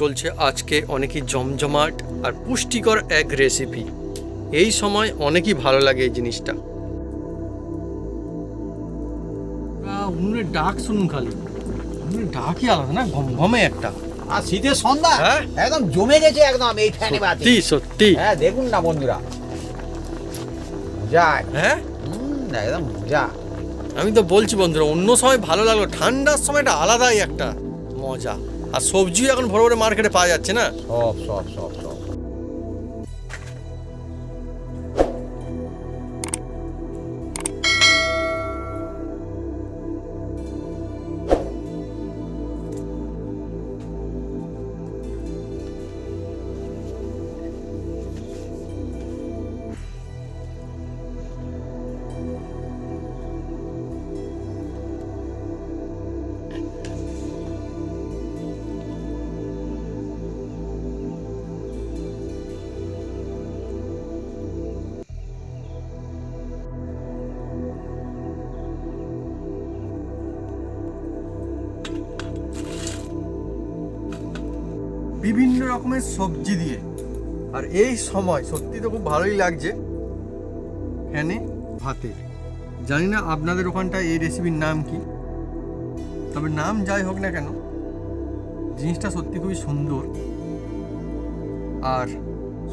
চলছে আজকে অনেকই জমজমাট আর পুষ্টিকর এক রেসিপি এই সময় অনেকই ভালো লাগে এই জিনিসটা। উনুনের ডাক শুনুন খালি। উনুনের ডাকই আলাদা না ঘম ঘমে একটা। আর শীতের সন্ধ্যা হ্যাঁ? একদম জমে গেছে একদম এই ফ্যানে বাতি। সত্যি। সত্যি হ্যাঁ দেখুন না বন্ধুরা। মজা। হ্যাঁ? একদম মজা। আমি তো বলছি বন্ধুরা অন্য সময় ভালো লাগল ঠান্ডার সময়টা আলাদাই একটা মজা। আর সবজি এখন ভোর ভোরে মার্কেটে পাওয়া যাচ্ছে না? সব সব সব। বিভিন্ন রকমের সবজি দিয়ে। আর এই সময় সত্যি তো খুব ভালোই লাগছে এখানে ভাতে। জানি না আপনাদের ওখানটায় এই রেসিপির নাম কি, তবে নাম যাই হোক না কেন, জিনিসটা সত্যি খুবই সুন্দর। আর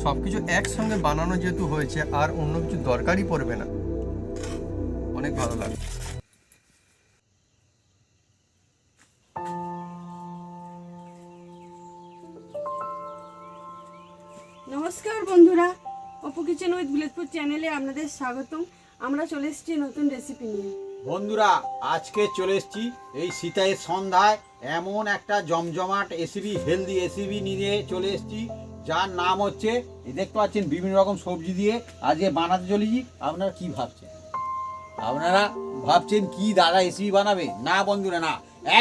সব কিছু একসঙ্গে বানানো যেহেতু হয়েছে, আর অন্য কিছু দরকারই পড়বে না। অনেক ভালো লাগে নমস্কার বন্ধুরা। অপু কিচেন উইথ ভিলেজপুর চ্যানেলে আপনাদের স্বাগতম। আমরা চলে এসেছি নতুন রেসিপি নিয়ে। বন্ধুরা, আজকে চলে এসেছি এই শীতের সন্ধ্যায় এমন একটা জমজমাট এসিবি হেলদি এসিবি নিয়ে চলে এসেছি, যার নাম হচ্ছে দেখতে পাচ্ছেন, বিভিন্ন রকম সবজি দিয়ে আজকে বানাতে চলেছি। আপনারা কি ভাবছেন? আপনারা ভাবছেন কি দাদা এসিবি বানাবে? না বন্ধুরা, না।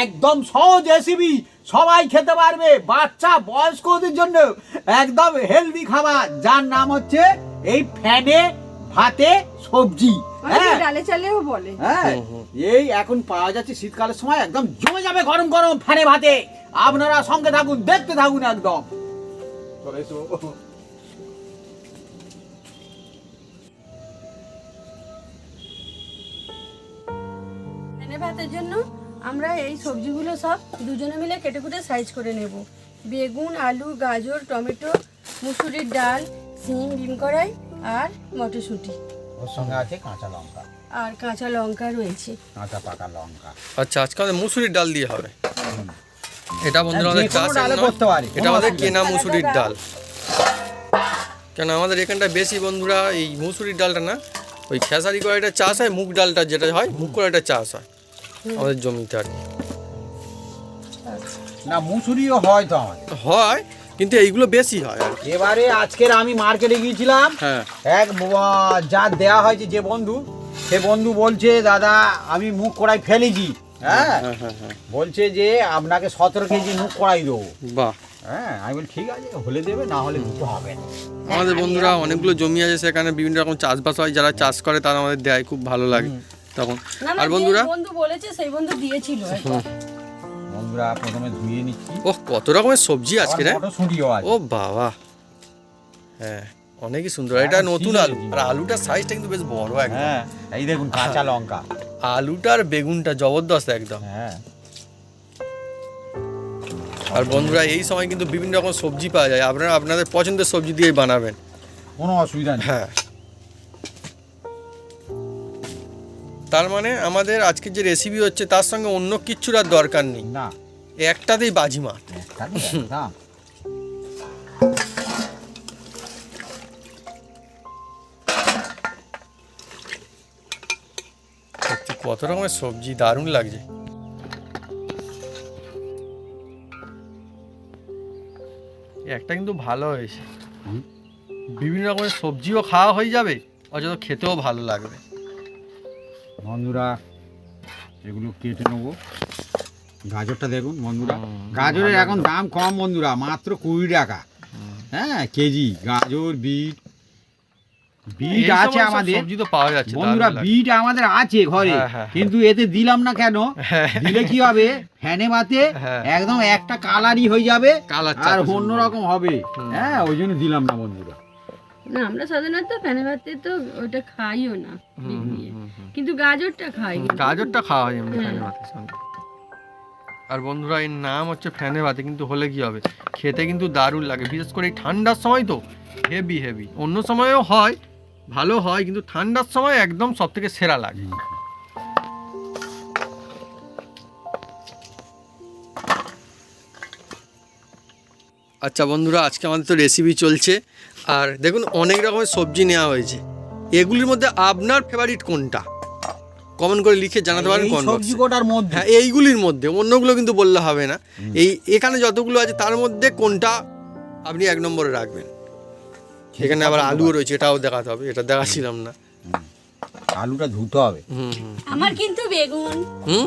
একদম সহজ রেসিপি সবাই খেতে পারবে বাচ্চা বয়স্কদের জন্য একদম হেলদি খাবার যার নাম হচ্ছে এই ফ্যানে ভাতে সবজি। হ্যাঁ? ডালে চালেও বলে। হ্যাঁ? এই এখন পাওয়া যাচ্ছে শীতকালের সময় একদম জমে যাবে গরম গরম ফ্যানে ভাতে। আপনারা সঙ্গে থাকুন দেখতে থাকুন একদম। ভাতের জন্য আমরা এই সবজিগুলো সব দুজনে মিলে কেটে কুটে সাইজ করে নেব। বেগুন আলু গাজর টমেটো মুসুরির ডাল সিম ডিম কড়াই আর মটরশুঁটি। ওর সঙ্গে আছে কাঁচা লঙ্কা। আর কাঁচা লঙ্কা রয়েছে। কাঁচা পাকা লঙ্কা। আচ্ছা আজকে আমাদের মুসুরির ডাল দিয়ে হবে। এটা বন্ধুরা আমাদের পারি, এটা আমাদের কেনা মুসুরির ডাল। কেন আমাদের এখানটা বেশি বন্ধুরা এই মুসুরির ডালটা না ওই খেসারি কড়াইটা চাষ হয় মুগ ডালটা যেটা হয় মুগ কড়াইটা চাষ হয়। আমাদের জমিতে আর কি। না মুসুরিও হয় তো আমাদের। হয় কিন্তু এইগুলো বেশি হয় আর কি। এবারে আজকের আমি মার্কেটে গিয়েছিলাম। হ্যাঁ। এক ব- যা দেয়া হয়েছে যে বন্ধু সে বন্ধু বলছে দাদা আমি মুখ কড়াই ফেলেছি। হ্যাঁ? হ্যাঁ হ্যাঁ হ্যাঁ বলছে যে আপনাকে সতেরো কেজি মুখ কড়াই দেবো। বাহ। হ্যাঁ আমি বলি ঠিক আছে হলে দেবে না হলে দিতে হবে না। আমাদের বন্ধুরা অনেকগুলো জমি আছে সেখানে বিভিন্ন রকম চাষবাস হয় যারা চাষ করে তারা আমাদের দেয় খুব ভালো লাগে। তখন। আর বন্ধুরা? বন্ধু বলেছে সেই বন্ধু দিয়েছিল বন্ধুরা প্রথমে ধুয়ে নিচ্ছি। ও কত রকমের সবজি আজকে রে? ও বাবা। হ্যাঁ অনেকই সুন্দর। এটা এখন নতুন আলু। আর আলুটার সাইজটা কিন্তু বেশ বড় একদম। হ্যাঁ এই দেখুন কাঁচা লঙ্কা। আলুটা আর বেগুনটা জবরদস্ত একদম। হ্যাঁ। আর বন্ধুরা এই সময় কিন্তু বিভিন্ন রকম সবজি পাওয়া যায়। আপনারা আপনাদের পছন্দের সবজি দিয়েই বানাবেন। কোনো অসুবিধা নেই। হ্যাঁ। তার মানে আমাদের আজকে যে রেসিপি হচ্ছে তার সঙ্গে অন্য কিচ্ছুর আর দরকার নেই। না। একটাতেই বাজিমাত কত রকমের সবজি দারুণ লাগছে। একটা কিন্তু ভালো হয়েছে। বিভিন্ন রকমের সবজিও খাওয়া হয়ে যাবে অযথা খেতেও ভালো লাগবে। বন্ধুরা এগুলো কেটে নেব। গাজরটা দেখুন বন্ধুরা। গাজরের এখন দাম কম বন্ধুরা মাত্র কুড়ি টাকা। হ্যাঁ কেজি গাজর বিট। বিট আছে আমাদের। সবজি তো পাওয়া যাচ্ছে বন্ধুরা বিট আমাদের আছে ঘরে হ্যাঁ, হ্যাঁ, কিন্তু এতে দিলাম না কেন? হ্যাঁ। দিলে কি হবে? ফ্যানে মাতে হ্যাঁ। একদম একটা কালারই হয়ে যাবে কালার আর অন্যরকম হবে। হ্যাঁ ওই জন্য দিলাম না বন্ধুরা। না আমরা সাধারণত ফেনে ভাতে তো ওটা খাইও না। কিন্তু গাজরটা খাই। গাজরটা খাওয়া হয় হ্যাঁ। ভাতের সঙ্গে। আর বন্ধুরা, এর নাম হচ্ছে ফ্যানে ভাতে, কিন্তু হলে কি হবে? খেতে কিন্তু দারুণ লাগে, বিশেষ করে এই ঠান্ডার সময় তো হেভি হেভি অন্য সময়ও হয়, ভালো হয়, কিন্তু ঠান্ডার সময় একদম সব থেকে সেরা লাগে। আচ্ছা বন্ধুরা, আজকে আমাদের তো রেসিপি চলছে। আর দেখুন, অনেক রকমের সবজি নেওয়া হয়েছে। এগুলির মধ্যে আপনার ফেভারিট কোনটা? কমেন্ট করে লিখে জানাতে পারেন কোন সবজি কোটার মধ্যে। হ্যাঁ এইগুলির মধ্যে। অন্যগুলো কিন্তু বললে হবে না। এই এখানে যতগুলো আছে তার মধ্যে কোনটা আপনি এক নম্বরে রাখবেন? এখানে আবার আলুও রয়েছে এটাও দেখাতে হবে এটা দেখাচ্ছিলাম না। আলুটা ধুতে হবে। হুম হুম। আমার কিন্তু বেগুন। হুম?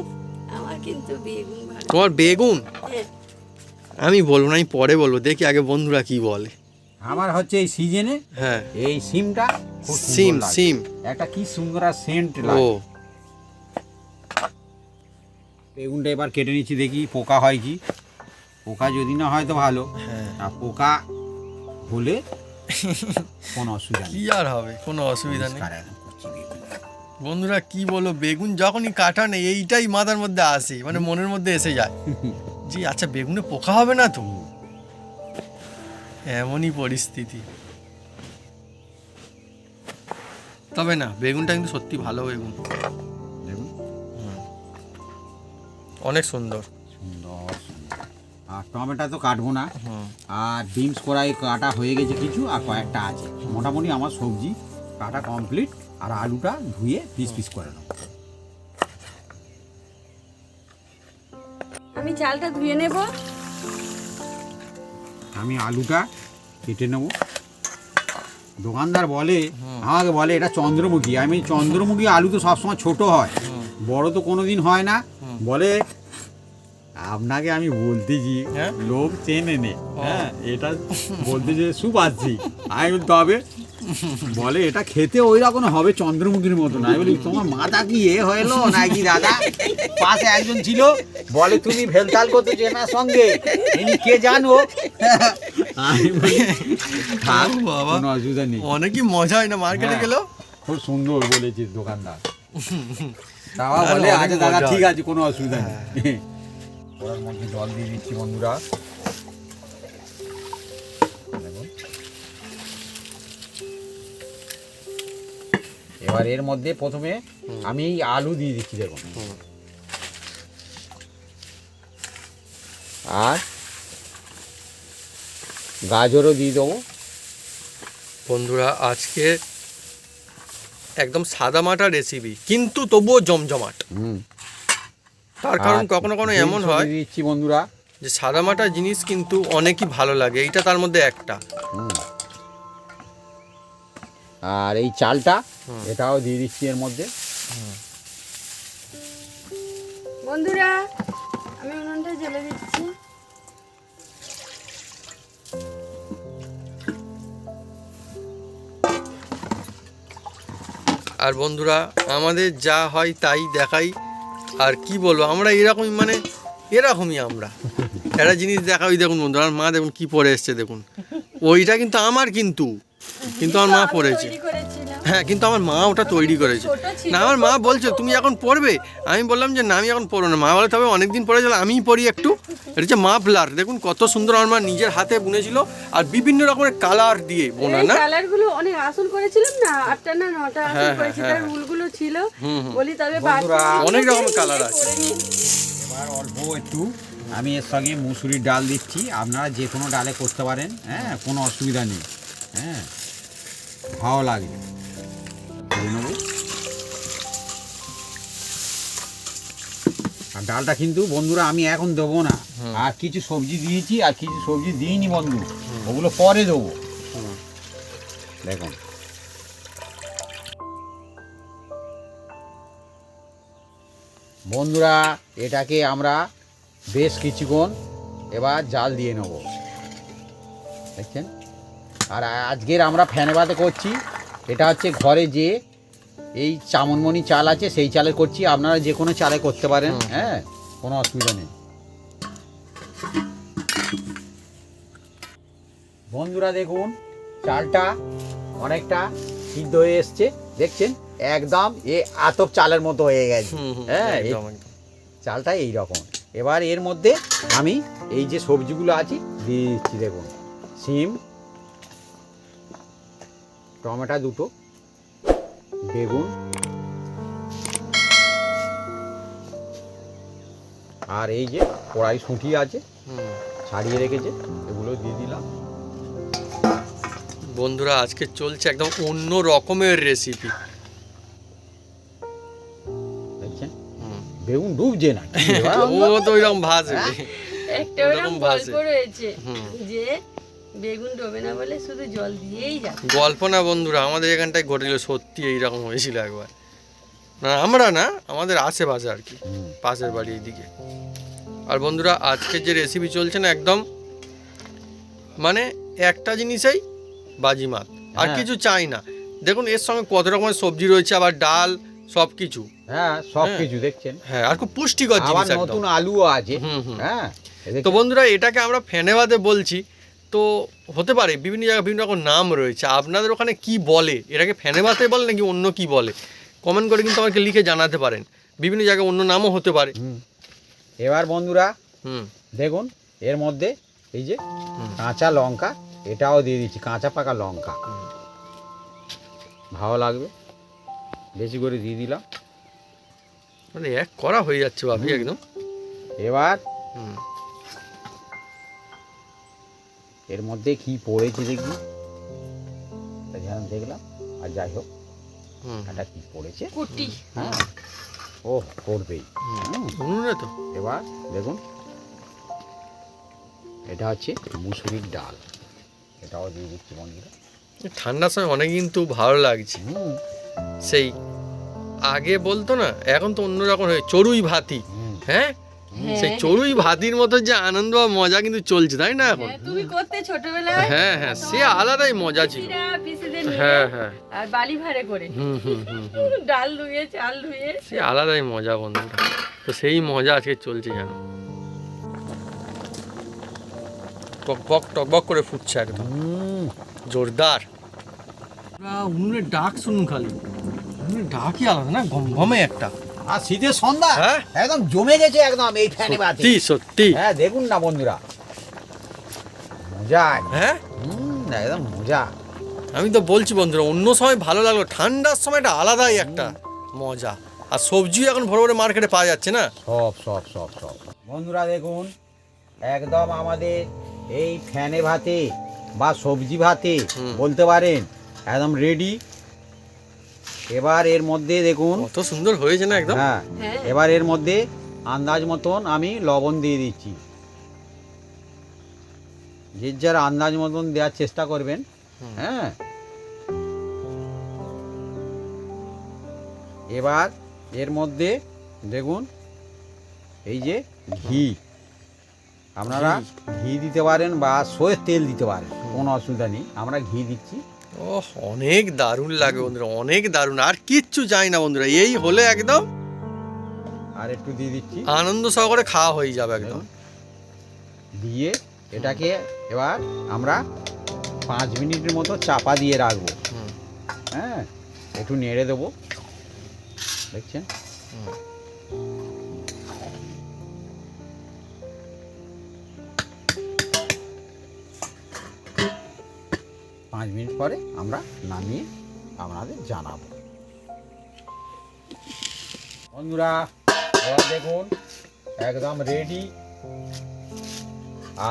আমার কিন্তু বেগুন ভালো। তোমার বেগুন? হ্যাঁ। আমি বলব না আমি পরে বলব। দেখি আগে বন্ধুরা কি বলে। আমার হচ্ছে এই সিজনে হ্যাঁ। এই সিমটা সিম সিম। একটা কি সুন্দর সেন্ট ও। লাগে বেগুনটা এবার কেটে নিচ্ছি দেখি পোকা হয় কি। পোকা যদি না হয় তো ভালো। হ্যাঁ। আর পোকা হলে কোনো অসুবিধা কি আর হবে? কোনো অসুবিধা নেই। বন্ধুরা কি বলো বেগুন যখনই কাটা নেই এইটাই মাথার মধ্যে আসে মানে মনের মধ্যে এসে যায়। জি আচ্ছা বেগুনে পোকা হবে না তো? এমনই পরিস্থিতি। তবে না বেগুনটা কিন্তু সত্যি ভালো বেগুন। অনেক সুন্দর। সুন্দর সুন্দর। আর টমেটো তো কাটবো না। আর বিনস কড়াই কাটা হয়ে গেছে কিছু আর কয়েকটা আছে। মোটামুটি আমার সবজি কাটা কমপ্লিট আর আলুটা ধুয়ে পিস পিস করে নেব। আমি চালটা ধুয়ে নেব। আমি আলুটা কেটে নেব। দোকানদার বলে আমাকে বলে এটা চন্দ্রমুখী। আমি চন্দ্রমুখী আলু তো সবসময় ছোট হয়। বড় তো কোনোদিন হয় না। বলে আপনাকে আমি বলতেছি হ্যাঁ? লোক চেনে নে। হ্যাঁ এটা বলতে যে সুপাচ্ছি আমি তবে বলে এটা খেতে ওই রকম হবে চন্দ্রমুখীর মতো না আমি বলি তোমার মাথা কি এ হইল নাকি দাদা? পাশে একজন ছিল বলে তুমি ভেলতাল করতে চেনার সঙ্গে। ইনি কে জানো? অনেকই মজা হয় না মার্কেটে হ্যাঁ। গেলেও? খুব সুন্দর বলেছিস দোকানদার। না, বলে আচ্ছা দাদা ঠিক। আছে কোনো অসুবিধা নেই। ওর মধ্যে জল দিয়ে দিচ্ছি বন্ধুরা। এবার এর মধ্যে প্রথমে আমি আলু দিয়ে দিচ্ছি দেখুন। আর গাজরও দিয়ে দেবো। বন্ধুরা আজকে একদম সাদা সাদামাটা রেসিপি কিন্তু তবুও জমজমাট। হুম। তার কারণ কখনো কখনো এমন হয় দিচ্ছি বন্ধুরা। যে সাদা সাদামাটা জিনিস কিন্তু অনেকই ভালো লাগে এইটা তার মধ্যে একটা। আর এই চালটা এটাও দিয়ে দিচ্ছি এর মধ্যে। বন্ধুরা আমি উনুনটা জ্বেলে দিচ্ছি। আর বন্ধুরা আমাদের যা হয় তাই দেখাই। আর কি বলব আমরা এরকমই মানে এরকমই আমরা। একটা জিনিস দেখা ওই দেখুন বন্ধুরা আমার মা দেখুন কি পরে এসছে দেখুন। ওইটা কিন্তু আমার কিন্তু কিন্তু আমার মা পড়েছে হ্যাঁ কিন্তু আমার মা ওটা তৈরি করেছে। না আমার মা বলছে তুমি এখন পড়বে আমি বললাম যে না আমি এখন পড়ব না। মা বলে তবে অনেকদিন পরে গেলে আমিই পড়ি একটু। এটা হচ্ছে মাফলার দেখুন কত সুন্দর আমার নিজের হাতে বুনেছিল আর বিভিন্ন রকমের কালার দিয়ে বোনা না? কালারগুলো অনেক আসল করেছিলাম না? আটটা না নটা আসল হ্যাঁ, করেছি হ্যাঁ, তার হ্যাঁ। উলগুলো ছিল। বলি তবে বন্ধুরা, অনেক রকমের colour আছে। এবার অল্প একটু আমি এর সঙ্গে মুসুরির ডাল দিচ্ছি। আপনারা যে কোনো ডালে করতে পারেন হ্যাঁ কোনো অসুবিধা নেই হ্যাঁ। ভালো লাগবে ডালটা কিন্তু বন্ধুরা আমি এখন দেবো না। আর কিছু সবজি দিয়েছি আর কিছু সবজি দিইনি বন্ধু। ওগুলো পরে দেবো। দেখুন। বন্ধুরা এটাকে আমরা বেশ কিছুক্ষণ এবার জাল দিয়ে নেব। দেখছেন? আর আজকের আমরা ফ্যানে বাতে করছি। এটা হচ্ছে ঘরে যে এই চামনমণি চাল আছে সেই চালে করছি। আপনারা যে কোনো চালে করতে পারেন। হ্যাঁ কোনো অসুবিধা নেই। বন্ধুরা দেখুন চালটা অনেকটা সিদ্ধ হয়ে এসছে। দেখছেন? একদম এ আতপ চালের মতো হয়ে গেছে। হ্যাঁ। চালটা এই রকম। এবার এর মধ্যে আমি এই যে সবজিগুলো আছে দিয়ে দিচ্ছি দেখুন। সিম টমেটো দুটো বেগুন আর এই যে কড়াই শুঁটি আছে হুম। ছাড়িয়ে রেখেছে এগুলো দিয়ে দিলাম। বন্ধুরা আজকে চলছে একদম অন্য রকমের রেসিপি দেখছেন? বেগুন ডুবছে না ও তো ওইরকম ভাজবে। একটা ওরকম ওরকম গল্প রয়েছে হুম। যে বেগুন ডোবে না বলে শুধু জল দিয়েই যায় গল্প না বন্ধুরা আমাদের এখানটায় ঘটেছিল সত্যি এইরকম হয়েছিল একবার। না আমরা না আমাদের আশেপাশে আর কি পাশের বাড়ি এইদিকে। আর বন্ধুরা আজকের যে রেসিপি চলছে না একদম মানে একটা জিনিসেই বাজিমাত আর হ্যাঁ। কিছু চাই না। দেখুন এর সঙ্গে কত রকমের সবজি রয়েছে আবার ডাল সব কিছু হ্যাঁ সব হ্যাঁ। কিছু দেখছেন? হ্যাঁ আর খুব পুষ্টিকর জিনিস একদম। নতুন আলুও আছে। হুম, হুম। হ্যাঁ তো বন্ধুরা এটাকে আমরা ফেনেবাদে বলছি তো হতে পারে বিভিন্ন জায়গায় বিভিন্ন রকম নাম রয়েছে। আপনাদের ওখানে কি বলে? এটাকে ফেনেবাতে বলে নাকি অন্য কি বলে? কমেন্ট করে কিন্তু আমাকে লিখে জানাতে পারেন। বিভিন্ন জায়গায় অন্য নামও হতে পারে। এবার বন্ধুরা হুম। দেখুন এর মধ্যে এই যে কাঁচা লঙ্কা এটাও দিয়ে দিচ্ছি কাঁচা পাকা লঙ্কা। ভালো লাগবে। বেশি করে দিয়ে দিলাম। মানে এক করা হয়ে যাচ্ছে ভাবি একদম। এবার হুম। এর মধ্যে কি পড়েছে দেখবি? যেন দেখলাম আর যাই হোক এটা কি পড়েছে? কুটি হ্যাঁ ও করবেই তো। এবার দেখুন এটা হচ্ছে মুসুরির ডাল। এটাও দিয়ে দিচ্ছি বন্ধুরা। ঠান্ডার সময় অনেক কিন্তু ভালো লাগছে। সেই আগে বলতো না এখন তো অন্যরকম হয়ে চড়ুই ভাতি হ্যাঁ? সেই চড়ুই ভাতির মতো যে আনন্দ আর মজা কিন্তু চলছে তাই না এখন? হ্যাঁ, তুমি করতে ছোটবেলায়? হ্যাঁ হ্যাঁ সে আলাদাই মজা ছিল। হ্যাঁ হ্যাঁ। আর বালি ভাড়ে করে। হুম হুম হুম হুম। ডাল ধুয়ে চাল ধুয়ে। সে আলাদাই মজা বন্ধুরা। তো সেই মজা আজকে চলছে জানো টক বক টক বক করে ফুটছে একদম। জোরদার। উনুনের ডাক শুনুন খালি। উনুনের ডাকই আলাদা না গম গমে একটা। আর শীতের সন্ধ্যা হ্যাঁ? একদম জমে গেছে একদম এই ফ্যানে বাতি। সত্যি। সত্যি হ্যাঁ দেখুন না বন্ধুরা। মজা। হ্যাঁ? হুম একদম মজা। আমি তো বলছি বন্ধুরা অন্য সময় ভালো লাগল। ঠান্ডার সময়টা আলাদাই একটা মজা। আর সবজিও এখন ভোর ভোরে মার্কেটে পাওয়া যাচ্ছে না? সব সব সব সব। বন্ধুরা দেখুন। একদম আমাদের এই ফ্যানে ভাতে বা সবজি ভাতে বলতে পারেন একদম রেডি এবার এর মধ্যে দেখুন। কত সুন্দর হয়েছে না একদম? হ্যাঁ হ্যাঁ। এবার এর মধ্যে আন্দাজ মতন আমি লবণ দিয়ে দিচ্ছি। যে যার আন্দাজ মতন দেওয়ার চেষ্টা করবেন। হ্যাঁ। এবার এর মধ্যে দেখুন এই যে ঘি। আপনারা ঘি। দিতে পারেন বা সয়ের তেল দিতে পারেন কোনো অসুবিধা নেই। আমরা ঘি দিচ্ছি। ও অনেক দারুণ লাগে বন্ধুরা অনেক দারুণ আর কিচ্ছু চাই না বন্ধুরা এই হলে একদম আর একটু দিয়ে দিচ্ছি। আনন্দ সহকারে খাওয়া হয়ে যাবে একদম। দিয়ে এটাকে এবার আমরা পাঁচ মিনিটের মতো চাপা দিয়ে রাখব। হ্যাঁ একটু নেড়ে দেবো। দেখছেন? পাঁচ মিনিট পরে আমরা নামিয়ে আপনাদের জানাব। বন্ধুরা এবার দেখুন একদম রেডি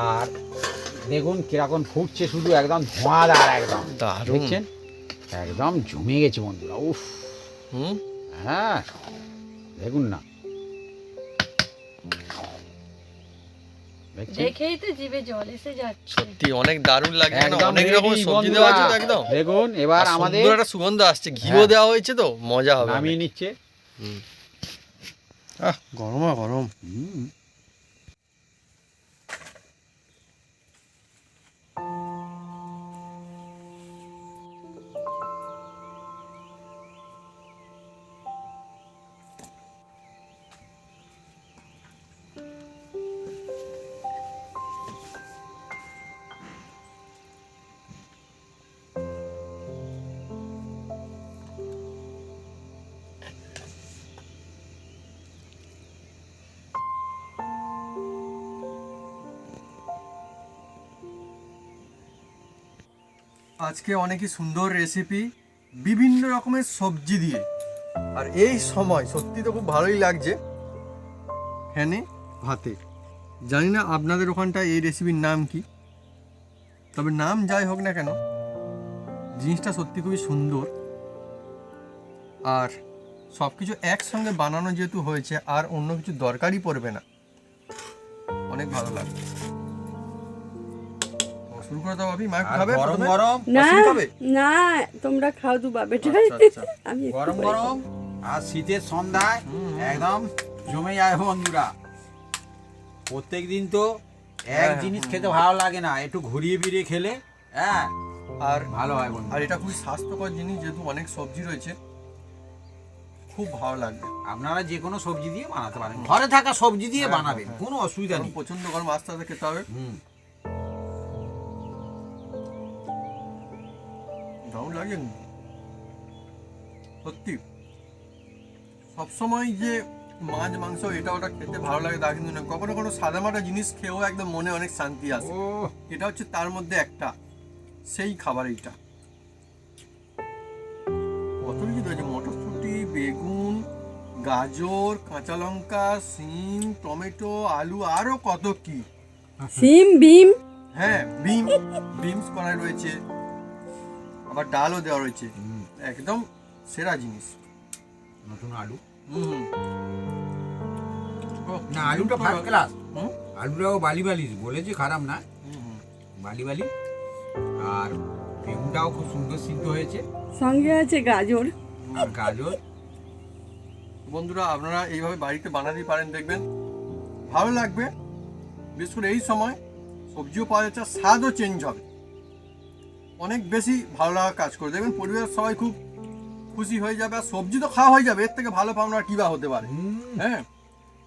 আর দেখুন কীরকম ফুটছে শুধু একদম ধোঁয়াদার একদম। দেখছেন? একদম জমে গেছে বন্ধুরা উফ। হুম? হ্যাঁ দেখুন না। দেখেই তো জিভে জল এসে যাচ্ছে। সত্যি অনেক দারুণ লাগছে একদম অনেক রকম সবজি দেওয়া আছে একদম। দেখুন এবার আমাদের সুন্দর একটা সুগন্ধ আসছে ঘিও হ্যাঁ। দেওয়া হয়েছে তো মজা হবে নামিয়ে নিচ্ছে। আহ গরমা গরম। আজকে অনেকই সুন্দর রেসিপি বিভিন্ন রকমের সবজি দিয়ে। আর এই সময় সত্যি তো খুব ভালোই লাগছে ফ্যানে ভাতে। জানি না আপনাদের ওখানটায় এই রেসিপির নাম কি, তবে নাম যাই হোক না কেন, জিনিসটা সত্যি খুবই সুন্দর। আর সব কিছু একসঙ্গে বানানো যেহেতু হয়েছে, আর অন্য কিছু দরকারই পড়বে না। অনেক ভালো লাগবে। শুরু করে দাও আর খাবে? গরম গরম? না না তোমরা খাও দু বাবেটা আচ্ছা, আচ্ছা। আমি গরম গরম। আর শীতের সন্ধ্যায় একদম জমে যায় বন্ধুরা। প্রত্যেক দিন তো এক হ্যাঁ, জিনিস খেতে ভালো লাগে না একটু ঘুরিয়ে ফিরিয়ে খেলে হ্যাঁ আর ভালো হয় বন্ধু। আর এটা খুবই স্বাস্থ্যকর জিনিস যেহেতু অনেক সবজি রয়েছে। খুব ভালো লাগবে। আপনারা যে কোনো সবজি দিয়ে বানাতে পারেন। ঘরে থাকা সবজি দিয়ে হ্যাঁ, বানাবেন হ্যাঁ। কোনো অসুবিধা নেই। প্রচণ্ড গরম আস্তে আস্তে খেতে হবে। হুম দারুণ লাগে কিন্তু। সত্যি। সবসময় যে মাছ মাংস এটা ওটা খেতে ভালো লাগে তা কিন্তু না কখনো কোনো সাদা মাটা জিনিস খেয়েও একদম মনে অনেক শান্তি আসে। ও এটা হচ্ছে তার মধ্যে একটা সেই খাবার এইটা। কত কিছু রয়েছে? মটরশুঁটি বেগুন গাজর কাঁচা লঙ্কা সিম টমেটো আলু আরও কত কি? সিম বিম? হ্যাঁ বিম। বিমস করা রয়েছে। আবার ডালও দেওয়া রয়েছে। একদম সেরা জিনিস। নতুন আলু। হুম ওহ, না আলুটা ফার্স্ট ক্লাস হুম? আলুটাও বালি বালি বলেছি খারাপ না। হুম, হুম। বালি বালি। আর বেগুনটাও খুব সুন্দর সিদ্ধ হয়েছে। সঙ্গে আছে গাজর। আর গাজর। বন্ধুরা আপনারা এইভাবে বাড়িতে বানাতেই পারেন দেখবেন। ভালো লাগবে। বিশেষ করে এই সময় সবজিও পাওয়া যাচ্ছে স্বাদও চেঞ্জ হবে। অনেক বেশি ভালো লাগা কাজ করে। দেখবেন পরিবারের সবাই খুব খুশি হয়ে যাবে আর সবজি তো খাওয়া হয়ে যাবে এর থেকে ভালো পাওনা আর কী বা হতে পারে। হ্যাঁ?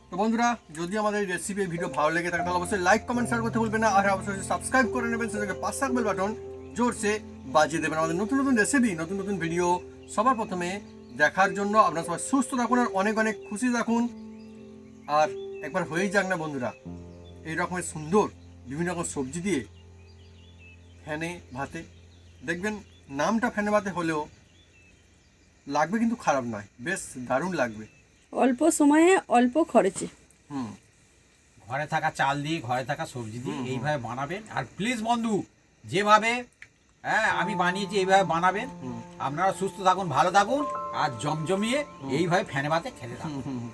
তো বন্ধুরা যদি আমাদের এই রেসিপি ভিডিও ভালো লেগে থাকে তাহলে অবশ্যই লাইক কমেন্ট শেয়ার করতে ভুলবেন না। আর অবশ্যই সাবস্ক্রাইব করে নেবেন সেটাকে পাঁচ থাকবেল বাটন জোরসে বাজিয়ে দেবেন। আমাদের নতুন নতুন রেসিপি নতুন নতুন ভিডিও সবার প্রথমে দেখার জন্য আপনারা সবাই সুস্থ থাকুন আর অনেক অনেক খুশি থাকুন। আর একবার হয়েই যাক না বন্ধুরা এই রকমের সুন্দর বিভিন্ন রকম সবজি দিয়ে ফ্যানে ভাতে দেখবেন নামটা ফ্যানে ভাতে হলেও লাগবে কিন্তু খারাপ নয়। বেশ দারুণ লাগবে। অল্প সময়ে অল্প খরচে। হুম। ঘরে থাকা চাল দিয়ে ঘরে থাকা সবজি দিয়ে। এইভাবে বানাবেন। আর প্লিজ বন্ধু যেভাবে হ্যাঁ আমি বানিয়েছি এইভাবে বানাবেন। আপনারা সুস্থ থাকুন ভালো থাকুন আর জমজমিয়ে এইভাবে ফ্যানে ভাতে খেতে থাকুন।